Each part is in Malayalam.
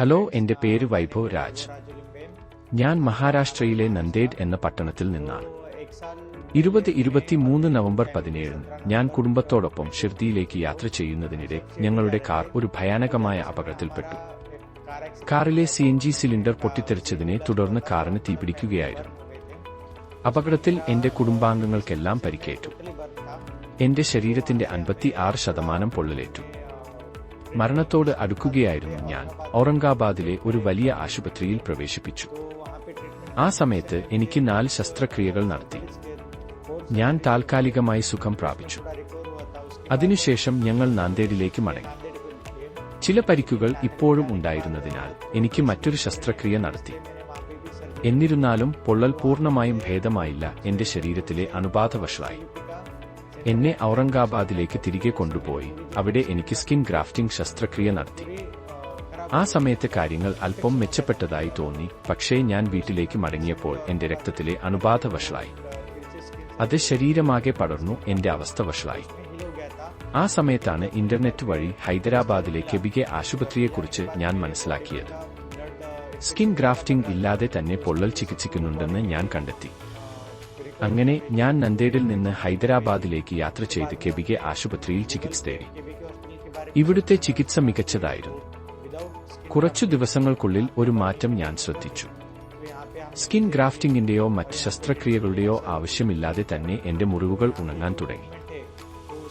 ഹലോ എന്റെ പേര് വൈഭവ് രാജ്. ഞാൻ മഹാരാഷ്ട്രയിലെ നന്ദേഡ് എന്ന പട്ടണത്തിൽ നിന്നാണ്. ഇരുപത് ഇരുപത്തിമൂന്ന് നവംബർ പതിനേഴിന് ഞാൻ കുടുംബത്തോടൊപ്പം ഷിർദിയിലേക്ക് യാത്ര ചെയ്യുന്നതിനിടെ ഞങ്ങളുടെ കാർ ഒരു ഭയാനകമായ അപകടത്തിൽപ്പെട്ടു. കാറിലെ സി എൻ ജി സിലിണ്ടർ പൊട്ടിത്തെറിച്ചതിനെ തുടർന്ന് കാറിന് തീപിടിക്കുകയായിരുന്നു. അപകടത്തിൽ എന്റെ കുടുംബാംഗങ്ങൾക്കെല്ലാം പരിക്കേറ്റു. എന്റെ ശരീരത്തിന്റെ അൻപത്തി ആറ് ശതമാനം പൊള്ളലേറ്റു. മരണത്തോട് അടുക്കുകയായിരുന്നു ഞാൻ. ഔറംഗാബാദിലെ ഒരു വലിയ ആശുപത്രിയിൽ പ്രവേശിപ്പിച്ചു. ആ സമയത്ത് എനിക്ക് നാല് ശസ്ത്രക്രിയകൾ നടത്തി. ഞാൻ താൽക്കാലികമായി സുഖം പ്രാപിച്ചു. അതിനുശേഷം ഞങ്ങൾ നാന്തേടിലേക്ക് മടങ്ങി. ചില പരിക്കുകൾ ഇപ്പോഴും ഉണ്ടായിരുന്നതിനാൽ എനിക്ക് മറ്റൊരു ശസ്ത്രക്രിയ നടത്തി. എന്നിരുന്നാലും പൊള്ളൽ പൂർണമായും ഭേദമായില്ല. എന്റെ ശരീരത്തിലെ അണുബാധവശായി എന്നെ ഔറംഗാബാദിലേക്ക് തിരികെ കൊണ്ടുപോയി. അവിടെ എനിക്ക് സ്കിൻ ഗ്രാഫ്റ്റിംഗ് ശസ്ത്രക്രിയ നടത്തി. ആ സമയത്തെ കാര്യങ്ങൾ അല്പം മെച്ചപ്പെട്ടതായി തോന്നി. പക്ഷേ ഞാൻ വീട്ടിലേക്ക് മടങ്ങിയപ്പോൾ എന്റെ രക്തത്തിലെ അണുബാധ വഷളായി. അത് ശരീരമാകെ പടർന്നു എന്റെ അവസ്ഥ വഷളായി. ആ സമയത്താണ് ഇന്റർനെറ്റ് വഴി ഹൈദരാബാദിലെ കെബികെ ആശുപത്രിയെക്കുറിച്ച് ഞാൻ മനസ്സിലാക്കിയത്. സ്കിൻ ഗ്രാഫ്റ്റിംഗ് ഇല്ലാതെ തന്നെ പൊള്ളൽ ചികിത്സിക്കുന്നുണ്ടെന്ന് ഞാൻ കണ്ടെത്തി. അങ്ങനെ ഞാൻ നന്ദേഡിൽ നിന്ന് ഹൈദരാബാദിലേക്ക് യാത്ര ചെയ്ത് കെബികെ ആശുപത്രിയിൽ ചികിത്സ തേടി. ഇവിടുത്തെ ചികിത്സ മികച്ചതായിരുന്നു. കുറച്ചു ദിവസങ്ങൾക്കുള്ളിൽ ഒരു മാറ്റം ഞാൻ ശ്രദ്ധിച്ചു. സ്കിൻ ഗ്രാഫ്റ്റിംഗിന്റെയോ മറ്റ് ശസ്ത്രക്രിയകളുടെയോ ആവശ്യമില്ലാതെ തന്നെ എന്റെ മുറിവുകൾ ഉണങ്ങാൻ തുടങ്ങി.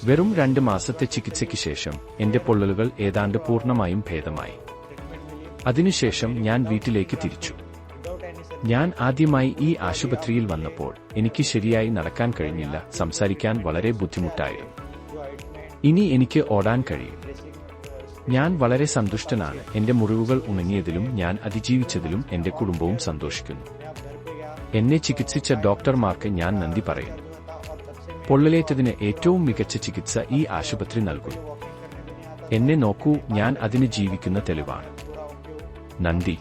വെറും രണ്ട് മാസത്തെ ചികിത്സയ്ക്ക് ശേഷം എന്റെ പൊള്ളലുകൾ ഏതാണ്ട് പൂർണമായും ഭേദമായി. അതിനുശേഷം ഞാൻ വീട്ടിലേക്ക് തിരിച്ചു. ഞാൻ ആദ്യമായി ഈ ആശുപത്രിയിൽ വന്നപ്പോൾ എനിക്ക് ശരിയായി നടക്കാൻ കഴിഞ്ഞില്ല സംസാരിക്കാൻ വളരെ ബുദ്ധിമുട്ടായിരുന്നു ഇനി എനിക്ക് ഓടാൻ കഴിയും. ഞാൻ വളരെ സന്തുഷ്ടനാണ്. എന്റെ മുറിവുകൾ ഉണങ്ങിയതിലും ഞാൻ അതിജീവിച്ചതിലും എന്റെ കുടുംബവും സന്തോഷിക്കുന്നു. എന്നെ ചികിത്സിച്ച ഡോക്ടർമാർക്ക് ഞാൻ നന്ദി പറയുന്നു. പൊള്ളലേറ്റതിന് ഏറ്റവും മികച്ച ചികിത്സ ഈ ആശുപത്രി നൽകുന്നു. എന്നെ നോക്കൂ ഞാൻ അതിന് ജീവിക്കുന്ന തെളിവാണ്. നന്ദി.